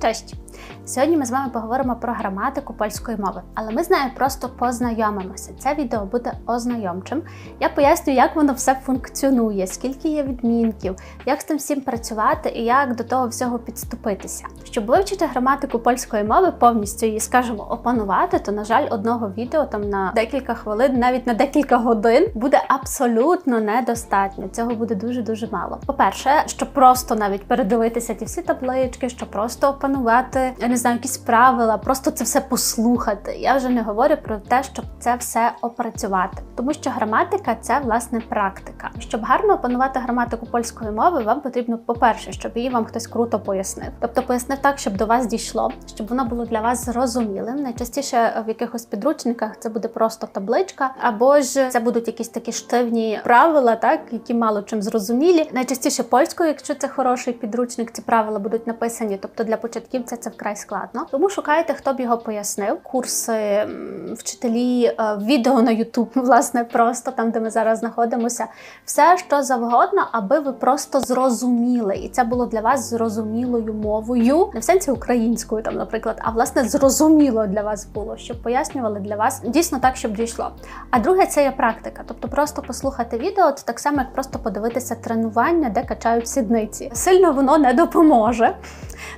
Cześć! Сьогодні ми з вами поговоримо про граматику польської мови, але ми з нею просто познайомимося. Це відео буде ознайомчим. Я поясню, як воно все функціонує, скільки є відмінків, як з тим всім працювати і як до того всього підступитися. Щоб вивчити граматику польської мови, повністю її, скажімо, опанувати, то, на жаль, одного відео там на декілька хвилин, навіть на декілька годин, буде абсолютно недостатньо. Цього буде дуже-дуже мало. По-перше, щоб просто навіть передивитися ті всі таблички, щоб просто опанувати, я не знаю, якісь правила, просто це все послухати. Я вже не говорю про те, щоб це все опрацювати, тому що граматика це власне практика. Щоб гарно опанувати граматику польської мови, вам потрібно, по-перше, щоб її вам хтось круто пояснив. Тобто пояснив так, щоб до вас дійшло, щоб воно було для вас зрозумілим. Найчастіше в якихось підручниках це буде просто табличка, або ж це будуть якісь такі штивні правила, так які мало чим зрозумілі. Найчастіше польською, якщо це хороший підручник, ці правила будуть написані. Тобто для початківця це вкрай складно. Тому шукайте, хто б його пояснив. Курси, вчителі, е, відео на YouTube, власне, просто там, де ми зараз знаходимося. Все, що завгодно, аби ви просто зрозуміли, і це було для вас зрозумілою мовою, не в сенсі українською, там, наприклад, а власне зрозуміло для вас було, щоб пояснювали для вас дійсно так, щоб дійшло. А друге, це є практика. Тобто, просто послухати відео, це так само, як просто подивитися тренування, де качають сідниці. Сильно воно не допоможе,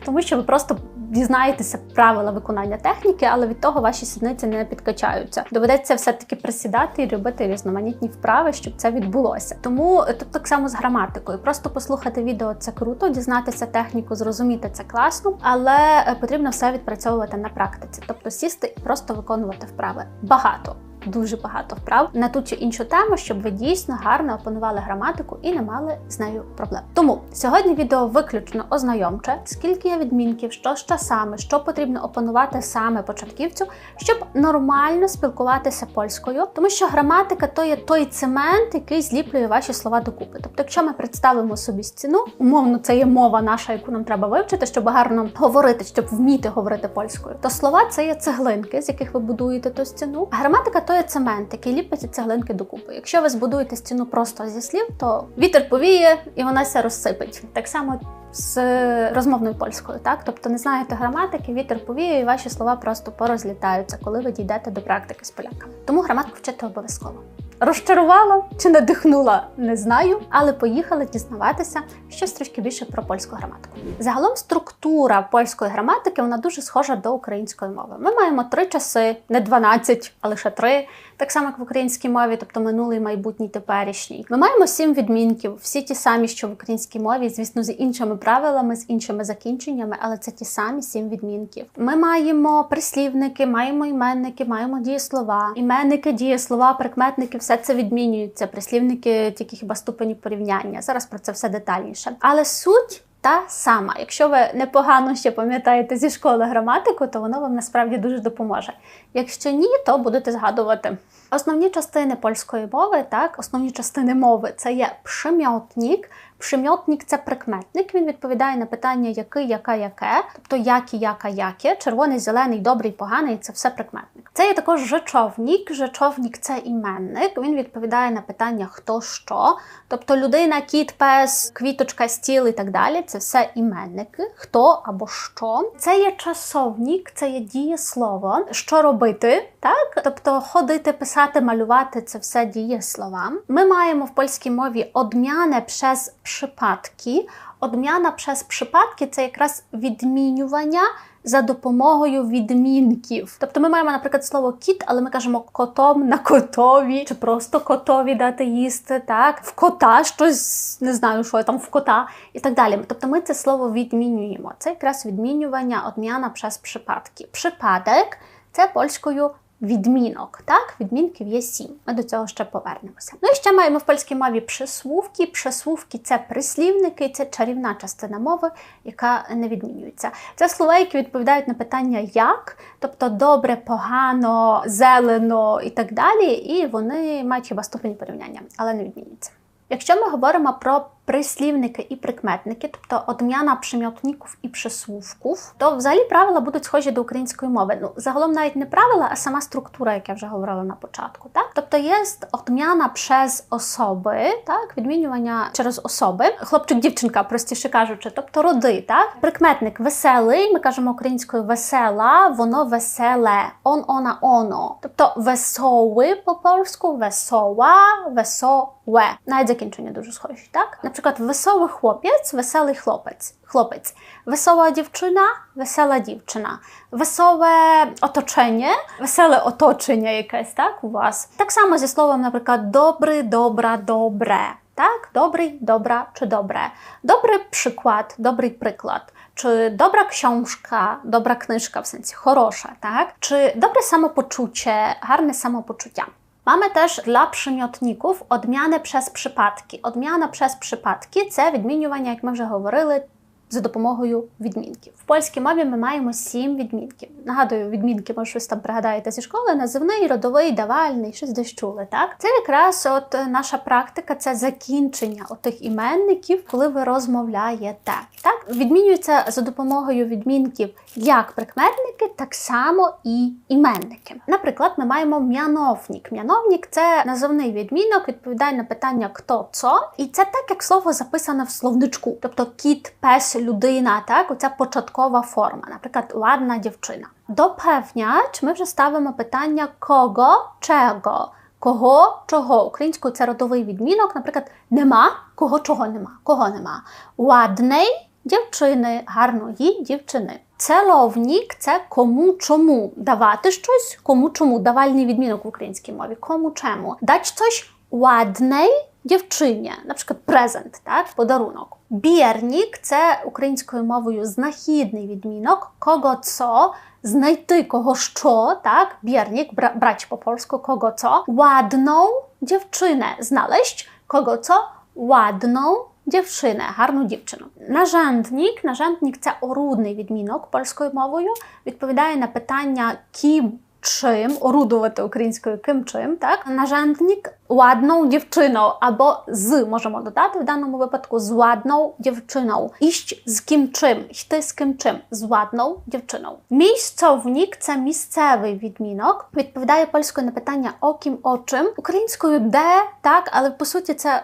тому що ви просто дізнаєтеся правила виконання техніки, але від того ваші сідниці не підкачаються. Доведеться все-таки присідати і робити різноманітні вправи, щоб це відбулося. Тому тут так само з граматикою. Просто послухати відео це круто, дізнатися техніку, зрозуміти це класно, але е, потрібно все відпрацьовувати на практиці, тобто сісти і просто виконувати вправи. Багато. Дуже багато вправ на ту чи іншу тему, щоб ви дійсно гарно опанували граматику і не мали з нею проблем. Тому сьогодні відео виключно ознайомче, скільки є відмінків, що з часами, що потрібно опанувати саме початківцю, щоб нормально спілкуватися польською, тому що граматика то є той цемент, який зліплює ваші слова докупи. Тобто, якщо ми представимо собі стіну, умовно, це є мова наша, яку нам треба вивчити, щоб гарно говорити, щоб вміти говорити польською, то слова це є цеглинки, з яких ви будуєте ту стіну. Граматика то є цемент, який ліпить ці цеглинки докупи. Якщо ви збудуєте стіну просто зі слів, то вітер повіє і вона ся розсипить. Так само. З розмовною польською, так тобто не знаєте граматики, вітер повіє, і ваші слова просто порозлітаються, коли ви дійдете до практики з поляками. Тому граматику вчити обов'язково. Розчарувала чи надихнула, не знаю, але поїхали дізнаватися щось трошки більше про польську граматику. Загалом структура польської граматики вона дуже схожа до української мови. Ми маємо три часи, не 12, а лише три, так само як в українській мові, тобто минулий, майбутній, теперішній. Ми маємо сім відмінків, всі ті самі, що в українській мові, звісно, з іншими правилами, з іншими закінченнями, але це ті самі сім відмінків. Ми маємо прислівники, маємо іменники, маємо дієслова, іменники, дієслова, прикметники, все це відмінюється. Прислівники тільки хіба ступені порівняння. Зараз про це все детальніше. Але суть. Та сама, якщо ви непогано ще пам'ятаєте зі школи граматику, то воно вам насправді дуже допоможе. Якщо ні, то будете згадувати. Основні частини польської мови, так, основні частини мови це є пшемьотнік. Пшемьотнік це прикметник. Він відповідає на питання який, яка, яке, тобто які, яка, яке, червоний, зелений, добрий, поганий це все прикметник. Це є також жечовнік. Жечовнік це іменник. Він відповідає на питання хто що, тобто людина, кіт, пес, квіточка, стіл і так далі. Це все іменники, хто або що. Це є часовнік, це є дієслово. Що робити? Так, тобто ходити, писати, малювати це все дієслова. Ми маємо в польській мові одмяне przez przypadki. Odmiana przez przypadki це якраз відмінювання за допомогою відмінків. Тобто ми маємо, наприклад, слово кіт, але ми кажемо котом на котові, чи просто котові дати їсти, так, в кота щось не знаю, що там в кота і так далі. Тобто ми це слово відмінюємо. Це якраз відмінювання одмяна przez przypadki. Przypadek – це польською відмінок. Так, відмінків є сім. Ми до цього ще повернемося. Ну і ще маємо в польській мові присвувки. Присвувки це прислівники, це чарівна частина мови, яка не відмінюється. Це слова, які відповідають на питання як, тобто добре, погано, зелено і так далі. І вони мають хіба ступені порівняння, але не відмінюються. Якщо ми говоримо про прислівники і прикметники, тобто odmiana przymiotników і присłówków, то взагалі правила будуть схожі до української мови. Ну, загалом навіть не правила, а сама структура, як я вже говорила на початку. Так? Тобто є odmiana przez особи, так? відмінювання через особи. Хлопчик, дівчинка, простіше кажучи, тобто роди. Так? Прикметник веселий, ми кажемо українською весела, воно веселе, он, она, оно. Тобто весоły по польську, весоła, весове. Навіть закінчення дуже схожі, так? Наприклад, веселий хлопець, веселий хлопець. Хлопець, весела дівчина, весела дівчина, веселе оточення, веселе оточення якесь, так, у вас. Так само зі словом, наприклад, добрий, добра, добре. Так, добрий, добра чи добре. Добрий приклад, добрий приклад. Czy dobra książka, dobra kнижка, w sensie хороша, tak? Czy dobre samopoczucie, гарне samopoczucia. Mamy też dla przymiotników odmianę przez przypadki. Odmiana przez przypadki це відмінювання, як ми вже говорили, за допомогою відмінків. В польській мові ми маємо сім відмінків. Нагадую, відмінки, може, щось там пригадаєте зі школи, називний, родовий, давальний, щось десь чули. Так, це якраз от наша практика, це закінчення отих іменників, коли ви розмовляєте. Так, відмінюється за допомогою відмінків як прикметники, так само і іменники. Наприклад, ми маємо м'яновнік. М'яновнік це називний відмінок, відповідає на питання хто цо, і це так, як слово записане в словничку, тобто кіт, пес людина, так, оця початкова форма, наприклад, ладна дівчина. Допевняч ми вже ставимо питання кого, чого. Кого, чого? Українською це родовий відмінок, наприклад, нема, кого чого нема, кого нема. Ладний дівчини, гарної дівчини. Целовнік це кому чому. Давати щось, кому чому. Давальний відмінок в українській мові. Кому чому. Дать щось ладний дівчині, наприклад, презент, так, подарунок. Бірнік це українською мовою знахідний відмінок, кого цо, знайти кого що, так, бірнік, брать по польську кого цо, ладну дівчинę, znaleźć. Кого цо, ладну дівчинę, гарну дівчину. Наженднік, наженднік це орудний відмінок польською мовою, відповідає на питання ким чим, орудувати українською ким чим, так? Нажендник ładną дівчиною або з можемо додати в даному випадку з ładną дівчиною. Іщ з ким чим, йти з ким чим, з ładną дівчиною. Місцовник це місцевий відмінок. Відповідає польською на питання о ким, о чим. Українською де, так, але по суті це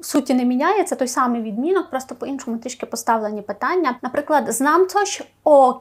суті не міняється той самий відмінок, просто по-іншому трішки поставлені питання. Наприклад, знам coś o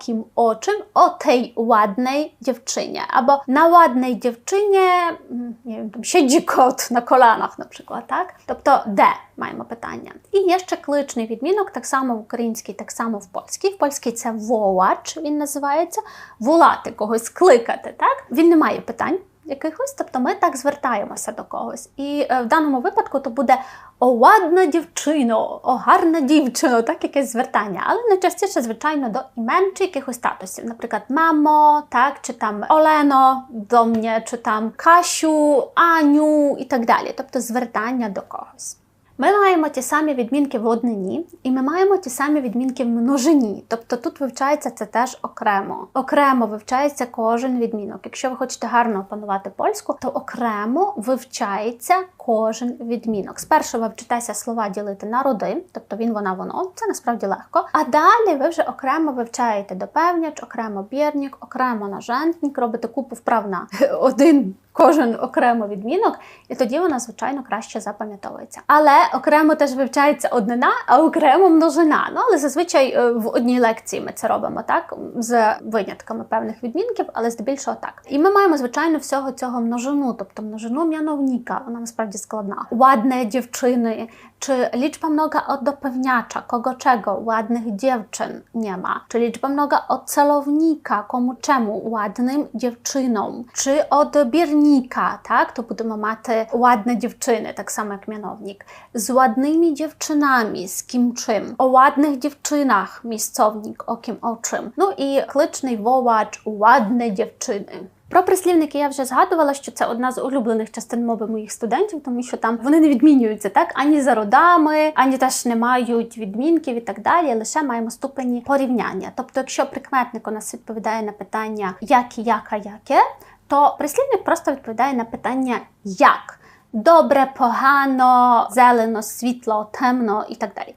czym, o tej ładnej dziewczynie. Albo na ładnej dziewczynie nie wiem, tam siedzi kot na kolanach na przykład. Тобто де маємо питання. І є ще кличний відмінок, так само в українській, так само в польській. В польській це волач, він називається. Волати когось, кликати, так? Він не має питань якихось, тобто ми так звертаємося до когось. І е, в даному випадку то буде о ладна дівчино, о гарна дівчино, так якесь звертання, але найчастіше, звичайно, до імен чи якихось статусів. Наприклад, мамо, так, чи там Олено до мене, чи там Касю, Аню і так далі. Тобто звертання до когось. Ми маємо ті самі відмінки в однині, і ми маємо ті самі відмінки в множині. Тобто тут вивчається це теж окремо. Окремо вивчається кожен відмінок. Якщо ви хочете гарно опанувати польську, то окремо вивчається кожен відмінок. Спершу ви вчитеся слова ділити на роди, тобто він, вона, воно. Це насправді легко. А далі ви вже окремо вивчаєте допевняч, окремо бірнік, окремо нажентник, робите купу вправ на один кожен окремо відмінок, і тоді вона, звичайно, краще запам'ятовується. Але окремо теж вивчається однина, а окремо множина. Ну, але зазвичай е, в одній лекції ми це робимо так, з винятками певних відмінків, але здебільшого так. І ми маємо, звичайно, всього цього множину, тобто множину м'яновніка, вона насправді складна. ладне дівчини, Czy liczba mnoga od dopewniacza, kogo czego, ładnych dziewczyn nie ma? Czy liczba mnoga od celownika, komu czemu, ładnym dziewczynom? Czy od biernika, tak? To będą maty ładne dziewczyny, tak samo jak mianownik. Z ładnymi dziewczynami, z kim czym. O ładnych dziewczynach, miejscownik, o kim o czym. No i klyczny wołacz, ładne dziewczyny. Про прислівники я вже згадувала, що це одна з улюблених частин мови моїх студентів, тому що там вони не відмінюються так ані за родами, ані теж не мають відмінків і так далі. Лише маємо ступені порівняння. Тобто, якщо прикметник у нас відповідає на питання як, яка, яке, то прислівник просто відповідає на питання як. добре, погано, зелено, світло, темно і так далі.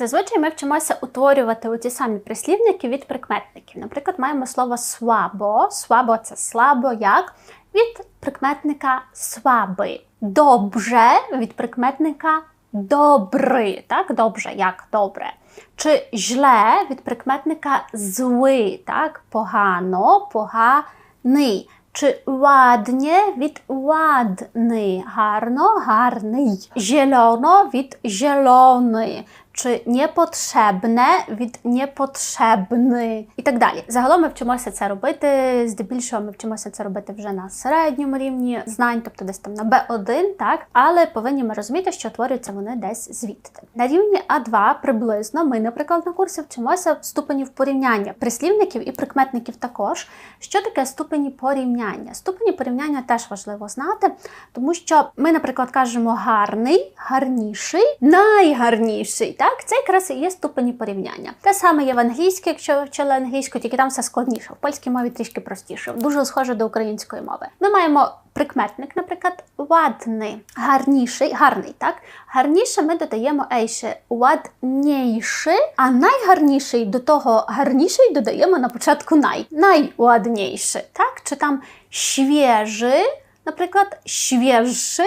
Зазвичай ми вчимося утворювати оці самі прислівники від прикметників. Наприклад, маємо слово свабо. Свабо це слабо, як від прикметника сваби. Добре від прикметника добрий. Так, добре, як добре. Чи жле від прикметника злий, так, погано, поганий. Чи ładnie від ładny, гарно, гарний. Зелено від зелений чи непотрібне від непотрібний і так далі. Загалом ми вчимося це робити. Здебільшого ми вчимося це робити вже на середньому рівні знань, тобто десь там на Б1, так але повинні ми розуміти, що творюються вони десь звідти. На рівні А2 приблизно ми, наприклад, на курсі вчимося ступенів порівняння прислівників і прикметників також. Що таке ступені порівняння? Ступені порівняння теж важливо знати, тому що ми, наприклад, кажемо гарний, гарніший, найгарніший. Так, це якраз і є ступені порівняння. Те саме є в англійській, якщо ви вчили англійську, тільки там все складніше. В польській мові трішки простіше, дуже схоже до української мови. Ми маємо прикметник, наприклад, ładny, гарніший, гарний, так? Гарніше ми додаємо ейше ładniejszy, а найгарніший до того гарніший додаємо на початку най. Найładniejszy, так? Чи там świeży, наприклад, świeższy,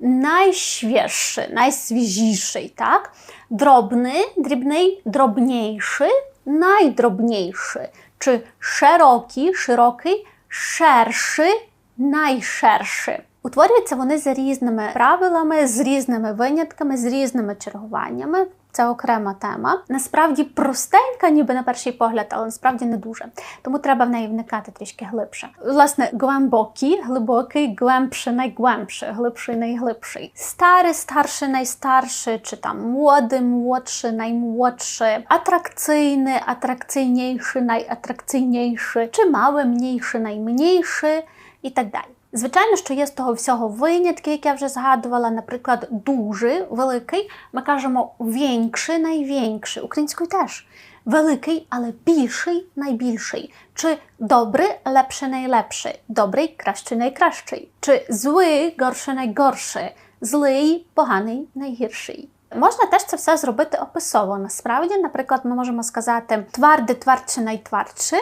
najświeższy, najswieżіший, так? Drobny, дрібний, drobniejszy, najdrobniejszy. Чи szeroki, широкий, szerszy, najszerszy. Утворюються вони за різними правилами, з різними винятками, з різними чергуваннями. Це окрема тема. Насправді простенька, ніби на перший погляд, але насправді не дуже. Тому треба в неї вникати трішки глибше. Власне, глибокий, глибокий, глембше, найглембше, глибший, найглибший. Старий, старший, найстарший, чи там млоди, млодший, наймлодший, атракційний, атракційніший, найатракційніший, чи малий, мнійший, наймнійший і так далі. Звичайно, що є з того всього винятки, як я вже згадувала, наприклад, дуже великий. Ми кажемо вєнькший, найвєнькший. Українською теж великий, але більший, найбільший. Чи добрий, лепший, найлепший, добрий, кращий, найкращий. Чи злий, горший, найгорший, злий, поганий, найгірший. Можна теж це все зробити описово. Насправді, наприклад, ми можемо сказати твардий, твардший, найтвардший,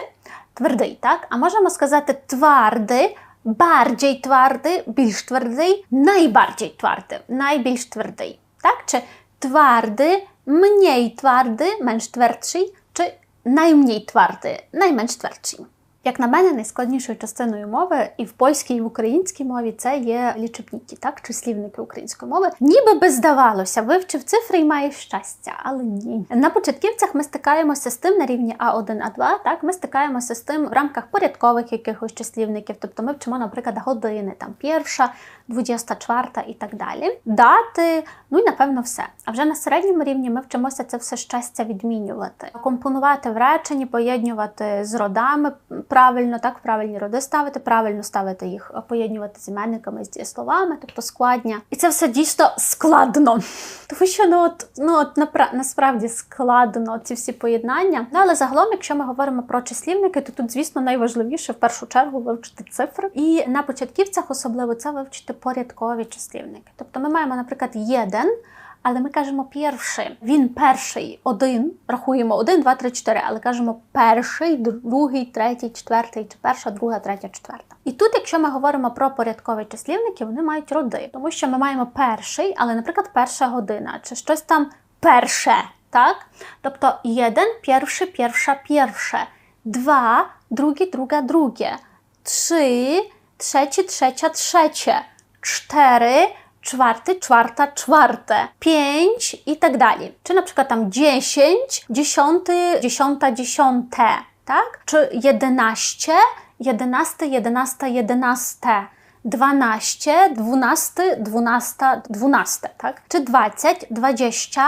твердий, так? А можемо сказати твардий, bardziej twardy, більш твердий, найбарdziej twardy, найбільш твердий. Так? Чи twardy, mniej twardy, менш твердший, чи najmniej twardy, найменш твердший. Як на мене, найскладнішою частиною мови і в польській, і в українській мові це є лічебніки, так, числівники української мови. Ніби би здавалося, вивчив цифри і маєш щастя, але ні. На початківцях ми стикаємося з тим на рівні А1, А2, так, ми стикаємося з тим в рамках порядкових якихось числівників. Тобто ми вчимо, наприклад, години, там перша, 24 і так далі. Дати, ну і напевно все. А вже на середньому рівні ми вчимося це все щастя відмінювати, компонувати в реченні, поєднувати з родами правильно, так, правильні роди ставити, правильно ставити їх, поєднувати з іменниками, з дієсловами, тобто складня. І це все дійсно складно. Тому що ну от, ну от насправді складно ці всі поєднання. Ну, але загалом, якщо ми говоримо про числівники, то тут, звісно, найважливіше в першу чергу вивчити цифри. І на початківцях особливо це вивчити порядкові числівники. Тобто ми маємо, наприклад, єден. Але ми кажемо перший. Він перший, один. Рахуємо один, два, три, чотири. Але кажемо перший, другий, третій, четвертий, чи перша, друга, третя, четверта. І тут, якщо ми говоримо про порядкові числівники, вони мають роди, тому що ми маємо перший, але, наприклад, перша година, чи щось там перше. Так? Тобто jeden, перший, перша, перше, два, drugi, druga, drugie, trzy, trzeci, trzecia, trzecie, cztery, czwarty, czwarta, czwarte, pięć i tak dalej. Czy na przykład tam dziesięć, dziesiąty, dziesiąta, dziesiąte, tak? Czy jedenaście, jedenasty, jedenasta, jedenaste. Dwanaście, dwunasty, dwunasta, dwunaste, tak? Czy dwadzieścia, dwadzieścia,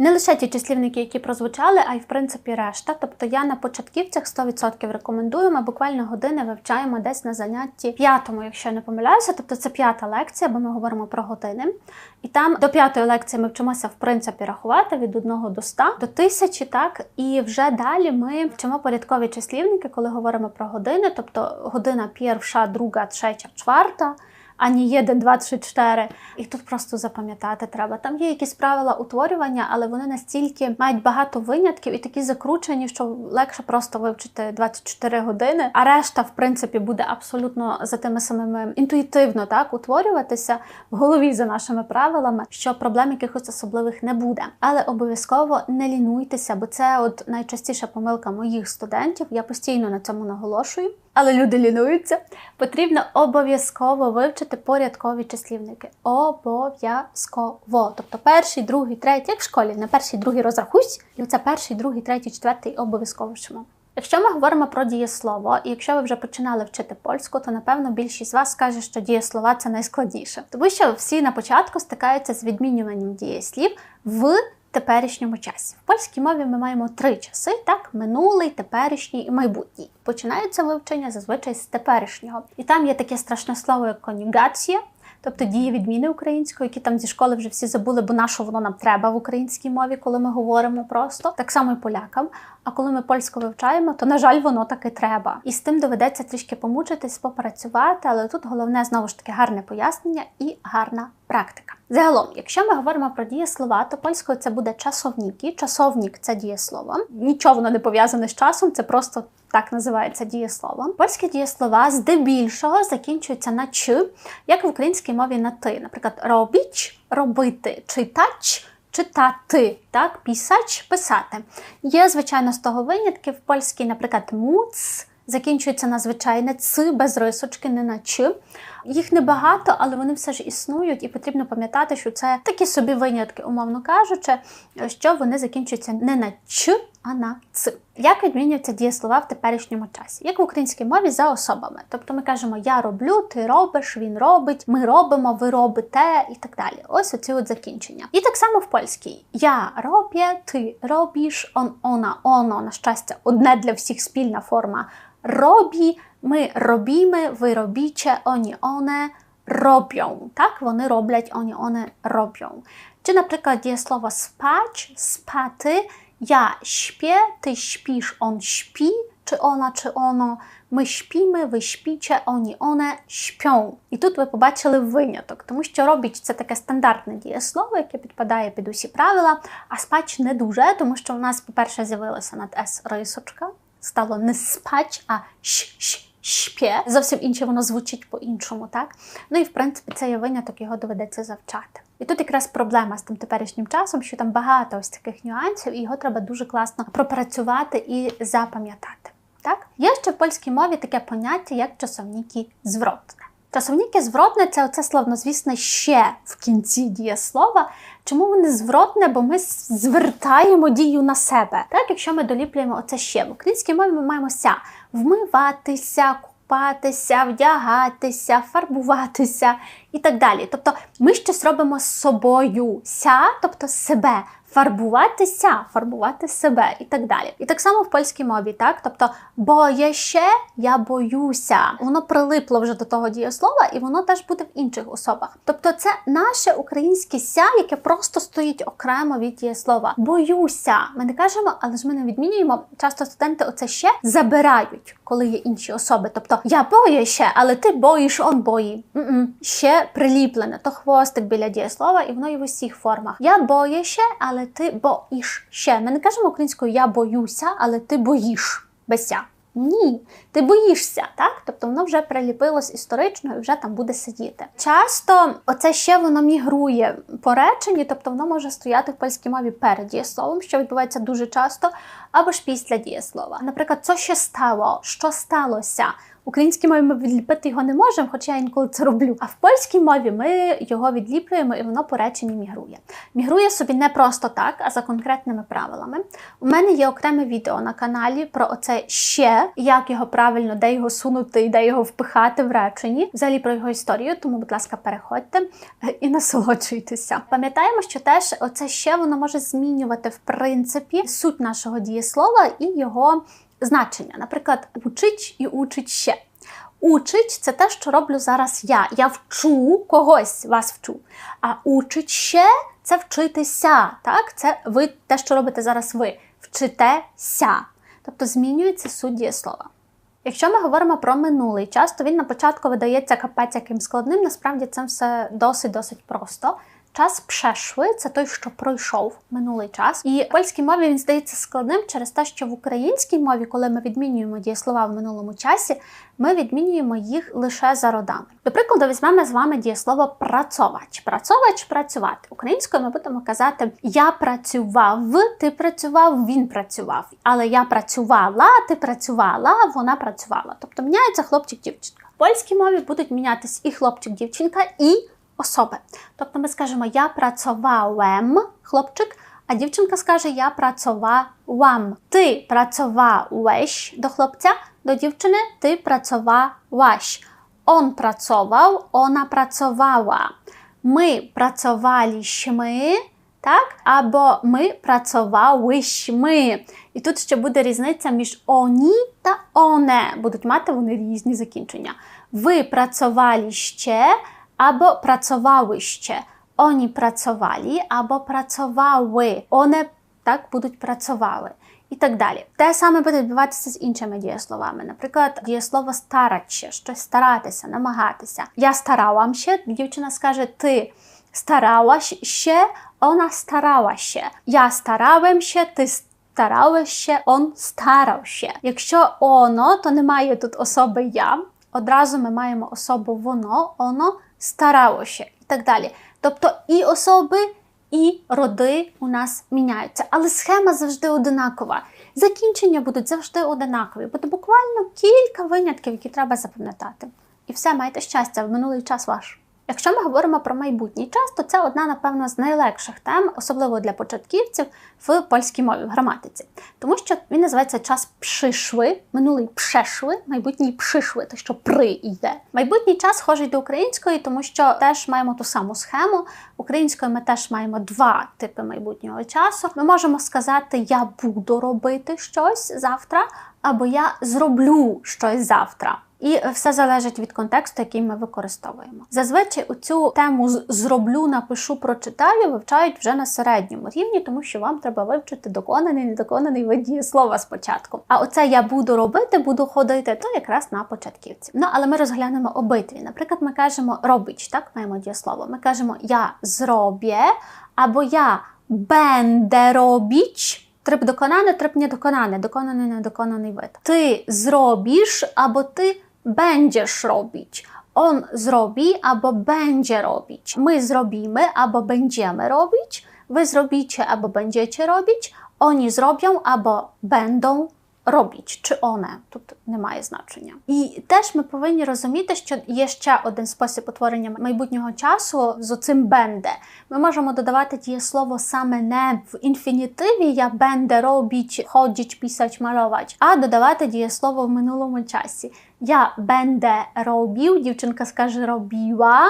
Не лише ті числівники, які прозвучали, а й в принципі решта. Тобто я на початківцях 100% рекомендую. Ми буквально години вивчаємо десь на занятті п'ятому, якщо я не помиляюся. Тобто це п'ята лекція, бо ми говоримо про години. І там до п'ятої лекції ми вчимося в принципі рахувати від 1 до 100, до тисячі, так і вже далі ми вчимо порядкові числівники, коли говоримо про години, тобто година перша, друга, третя, Ані 1, 2, 3, 4. І тут просто запам'ятати треба. Там є якісь правила утворювання, але вони настільки мають багато винятків і такі закручені, що легше просто вивчити 24 години, а решта, в принципі, буде абсолютно за тими самими інтуїтивно так утворюватися в голові за нашими правилами, що проблем якихось особливих не буде. Але обов'язково не лінуйтеся, бо це от найчастіша помилка моїх студентів. Я постійно на цьому наголошую. Але люди лінуються. Потрібно обов'язково вивчити порядкові числівники. Обов'язково. Тобто перший, другий, третій, як в школі, на перший, другий розрахуйсь, і оце перший, другий, третій, четвертий обов'язково вчимо. Якщо ми говоримо про дієслово, і якщо ви вже починали вчити польську, то напевно більшість з вас скаже, що дієслова це найскладніше, тому що всі на початку стикаються з відмінюванням дієслів в теперішньому часі. В польській мові ми маємо три часи: так, минулий, теперішній і майбутній. Починається вивчення зазвичай з теперішнього. І там є таке страшне слово, як конюгація. Тобто дії відміни української, які там зі школи вже всі забули, бо на що воно нам треба в українській мові, коли ми говоримо просто так само і полякам. А коли ми польську вивчаємо, то на жаль, воно таки треба. І з тим доведеться трішки помучитись, попрацювати, але тут головне знову ж таки гарне пояснення і гарна практика. Загалом, якщо ми говоримо про дієслова, то польською це буде часовніки. Часовнік це дієслово. Нічого воно не пов'язане з часом, це просто так називається дієслово. Польські дієслова здебільшого закінчуються на ч, як в українській мові на ти. Наприклад, робіч робити, читач. Читати, так, пісач, писати. Є, звичайно, з того винятки в польській, наприклад, муц закінчується на звичайне ц без рисочки, не на ч. Їх небагато, але вони все ж існують, і потрібно пам'ятати, що це такі собі винятки, умовно кажучи, що вони закінчуються не на ч, а на ц. Як відмінюються дієслова в теперішньому часі? Як в українській мові за особами. Тобто ми кажемо я роблю, ти робиш, він робить, ми робимо, ви робите і так далі. Ось оці от закінчення. І так само в польській я роблю, ти робиш, он, она, оно, на щастя, одне для всіх спільна форма робі, ми робіме, ви робіче, оні оне роблять. Так, вони роблять, оні one роблять. Чи, наприклад, є слово спać, спати, я śpię, ty śpisz, on śpi, czy ona, czy ono, ми śpimy, ви śpicie, oni, one śpią. І тут ви побачили виняток, тому що робіть це таке стандартне дієслово, яке підпадає під усі правила, а спач не дуже, тому що у нас, по-перше, з'явилася над С рисочка, стало не спач, а щ-щ. Шпє, зовсім інше воно звучить по-іншому, так? Ну і в принципі це є виняток, його доведеться завчати. І тут якраз проблема з тим теперішнім часом, що там багато ось таких нюансів, і його треба дуже класно пропрацювати і запам'ятати. Так? Є ще в польській мові таке поняття, як часовніки звротне. Часовніки звротне це оце словнозвісне ще в кінці дієслова. Чому вони звротне? Бо ми звертаємо дію на себе. Так, якщо ми доліплюємо оце ще в українській мові, ми маємо ся вмиватися, купатися, вдягатися, фарбуватися і так далі. Тобто ми щось робимо з собою, ся, тобто себе. Фарбуватися, фарбувати себе і так далі. І так само в польській мові, так? Тобто, боє ще, я боюся. Воно прилипло вже до того дієслова, і воно теж буде в інших особах. Тобто, це наше українське ся, яке просто стоїть окремо від дієслова. Боюся. Ми не кажемо, але ж ми не відмінюємо. Часто студенти оце ще забирають, коли є інші особи. Тобто, я бою ще, але ти боїш, он бої. М-м. Ще приліплене, то хвостик біля дієслова, і воно і в усіх формах. Я бою ще, але ти боїш ще. Ми не кажемо українською я боюся, але ти боїш безся. Ні, ти боїшся, так? Тобто воно вже приліпилось історично і вже там буде сидіти. Часто оце ще воно мігрує по реченні, тобто воно може стояти в польській мові перед дієсловом, що відбувається дуже часто, або ж після дієслова. Наприклад, що ще стало, що сталося. Українській мові ми відліпити його не можемо, хоча я інколи це роблю. А в польській мові ми його відліплюємо і воно по реченні мігрує. Мігрує собі не просто так, а за конкретними правилами. У мене є окреме відео на каналі про оце ще, як його правильно, де його сунути і де його впихати в реченні, взагалі про його історію. Тому, будь ласка, переходьте і насолоджуйтеся. Пам'ятаємо, що теж оце ще воно може змінювати в принципі суть нашого дієслова і його значення. Наприклад, учить і учить ще. Учить це те, що роблю зараз я. Я вчу когось вас вчу. А учить ще це вчитися. Так? Це ви те, що робите зараз ви. Вчитеся. Тобто змінюється суть дієслова. Якщо ми говоримо про минулий час, то він на початку видається капець яким складним. Насправді це все досить-досить просто. Час пшешли це той, що пройшов минулий час. І в польській мові він здається складним через те, що в українській мові, коли ми відмінюємо дієслова в минулому часі, ми відмінюємо їх лише за родами. До прикладу, візьмемо з вами дієслово працьовач. Працьовач працювати. Українською ми будемо казати Я працював, ти працював, він працював. Але я працювала, ти працювала, вона працювала. Тобто міняється хлопчик-дівчинка. В польській мові будуть мінятись і хлопчик-дівчинка, і особи. Тобто ми скажемо Я працювałem, хлопчик, а дівчинка скаже Я працювałam. Ти працювałeś до хлопця, до дівчини ти працювałeś. On pracował, ona pracowała. Ми працювaliśmy, так? Або ми працювалися. І тут ще буде різниця між оні та оне. Будуть мати вони різні закінчення. Ви працювали ще, або працювалище. Oni pracowali або працювали. One так будуть працювали. І так далі. Те саме буде відбуватися з іншими дієсловами. Наприклад, дієслово старатися, щось старатися, намагатися. Я старałam się, дівчина скаже ти старалась ще, вона старалася. Я старałem się, ти старалась ще, он старав ще. Якщо оно, то немає тут особи я. Одразу ми маємо особу воно, оно старалося і так далі. Тобто і особи, і роди у нас міняються. Але схема завжди одинакова. Закінчення будуть завжди одинакові, буде буквально кілька винятків, які треба запам'ятати. І все, майте щастя, в минулий час ваш. Якщо ми говоримо про майбутній час, то це одна, напевно, з найлегших тем, особливо для початківців в польській мові, в граматиці. Тому що він називається час пшишви, минулий пшешви, майбутній пшишви, то що при йде. Майбутній час схожий до української, тому що теж маємо ту саму схему. Українською ми теж маємо два типи майбутнього часу. Ми можемо сказати Я буду робити щось завтра, або я зроблю щось завтра. І все залежить від контексту, який ми використовуємо. Зазвичай у цю тему зроблю, напишу, прочитаю, вивчають вже на середньому рівні, тому що вам треба вивчити доконаний, недоконаний вид дієслова спочатку. А оце я буду робити, буду ходити, то якраз на початківці. Ну але ми розглянемо обидві. Наприклад, ми кажемо робить, так маємо дієслово. Ми кажемо я зроблю або я będę robić. Tryb dokonany, tryb niedokonany, dokonany, недоконаний вид. Ти зробиш або ти będziesz robić. On zrobi albo będzie robić. My zrobimy albo będziemy robić. Wy zrobicie albo będziecie robić. Oni zrobią albo będą робіть, чи оне тут немає значення. І теж ми повинні розуміти, що є ще один спосіб утворення майбутнього часу з оцим бенде. Ми можемо додавати дієслово саме не в інфінітиві я бенде робіть, ходіть, писать, малювати, а додавати дієслово в минулому часі. Я będę robił, дівчинка скаже робила,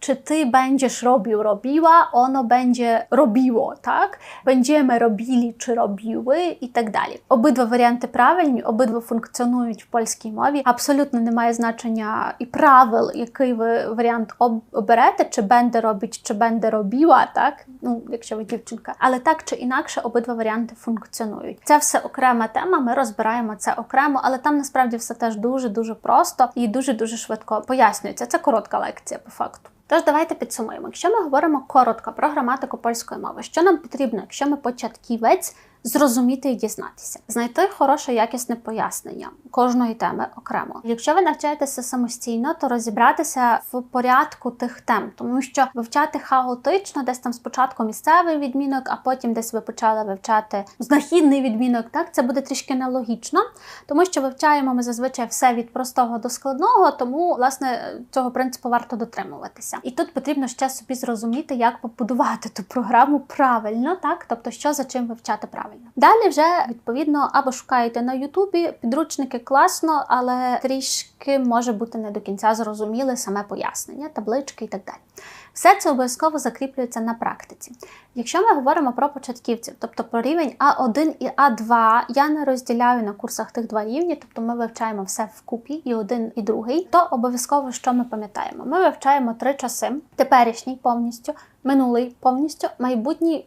чи ти będziesz robił, robiła, ono będzie robiło, так? Będziemy robili, чи робили і так далі. Обидва варіанти правильні, обидва функціонують в польській мові. Абсолютно немає значення і правил, який ви варіант оберете, чи бенде робить, чи бенде робіла, так? Ну, якщо ви дівчинка. Але так чи інакше, обидва варіанти функціонують. Це все окрема тема, ми розбираємо це окремо, але там насправді все теж дуже-дуже просто і дуже-дуже швидко пояснюється. Це коротка лекція по факту. Тож давайте підсумуємо. Якщо ми говоримо коротко про граматику польської мови, що нам потрібно, якщо ми початківець зрозуміти і дізнатися, знайти хороше якісне пояснення кожної теми окремо. Якщо ви навчаєтеся самостійно, то розібратися в порядку тих тем, тому що вивчати хаотично, десь там спочатку місцевий відмінок, а потім десь ви почали вивчати знахідний відмінок. Так це буде трішки нелогічно, тому що вивчаємо ми зазвичай все від простого до складного, тому власне цього принципу варто дотримуватися. І тут потрібно ще собі зрозуміти, як побудувати ту програму правильно, так тобто, що за чим вивчати правильно. Далі вже відповідно або шукаєте на Ютубі підручники класно, але трішки може бути не до кінця зрозуміле саме пояснення, таблички і так далі. Все це обов'язково закріплюється на практиці. Якщо ми говоримо про початківців, тобто про рівень А1 і А2, я не розділяю на курсах тих два рівні, тобто ми вивчаємо все вкупі, і один, і другий, то обов'язково що ми пам'ятаємо? Ми вивчаємо три часи: теперішній повністю, минулий повністю, майбутній.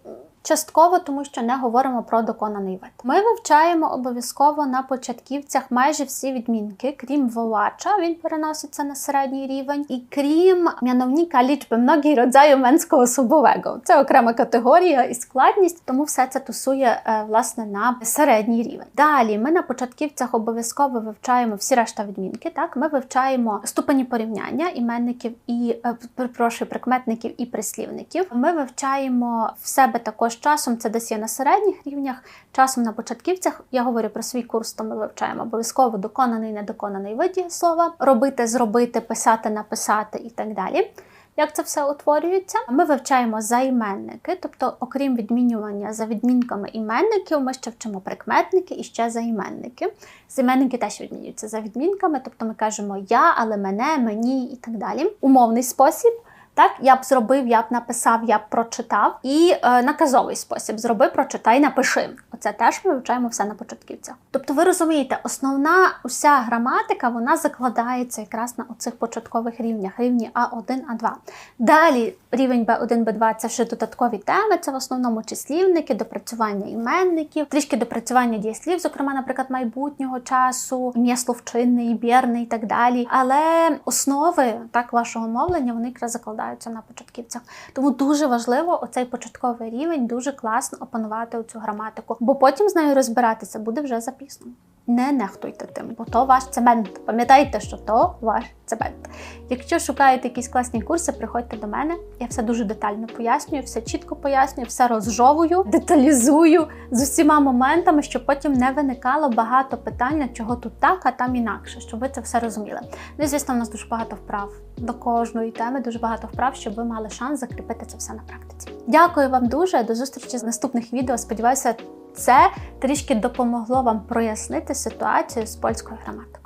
Частково, тому що не говоримо про доконаний вид. Ми вивчаємо обов'язково на початківцях майже всі відмінки, крім волача, він переноситься на середній рівень, і крім mianownika liczby mnogiej rodzaju męsko-особового. Це окрема категорія і складність, тому все це тусує е, власне на середній рівень. Далі ми на початківцях обов'язково вивчаємо всі решта відмінки. Так, ми вивчаємо ступені порівняння іменників і е, перепрошую, прикметників і прислівників. Ми вивчаємо в себе також часом. Це десь є на середніх рівнях, часом на початківцях. Я говорю про свій курс, то ми вивчаємо обов'язково доконаний, недоконаний вид слова, робити, зробити, писати, написати і так далі. Як це все утворюється? Ми вивчаємо займенники, тобто, окрім відмінювання за відмінками іменників, ми ще вчимо прикметники і ще займенники. Займенники теж відмінюються за відмінками, тобто ми кажемо я, але мене, мені і так далі. Умовний спосіб. Так, я б зробив, я б написав, я б прочитав. І е, наказовий спосіб зроби, прочитай, напиши. Оце теж ми вивчаємо все на початківцях. Тобто, ви розумієте, основна уся граматика вона закладається якраз на оцих початкових рівнях, рівні А1, А2. Далі рівень Б1, Б2 це вже додаткові теми, це в основному числівники, допрацювання іменників, трішки допрацювання дієслів, зокрема, наприклад, майбутнього часу, ім'я словчинний, бірний і так далі. Але основи так вашого мовлення вони якраз закладаються на початківцях. Тому дуже важливо оцей початковий рівень дуже класно опанувати цю граматику, бо потім з нею розбиратися буде вже запізно. Не нехтуйте тим, бо то ваш цемент. Пам'ятайте, що то ваш цемент. Якщо шукаєте якісь класні курси, приходьте до мене. Я все дуже детально пояснюю, все чітко пояснюю, все розжовую, деталізую з усіма моментами, щоб потім не виникало багато питань, чого тут так, а там інакше, щоб ви це все розуміли. Ну і звісно, у нас дуже багато вправ до кожної теми, дуже багато вправ, щоб ви мали шанс закріпити це все на практиці. Дякую вам дуже, до зустрічі з наступних відео. Сподіваюся, це трішки допомогло вам прояснити ситуацію з польською граматикою.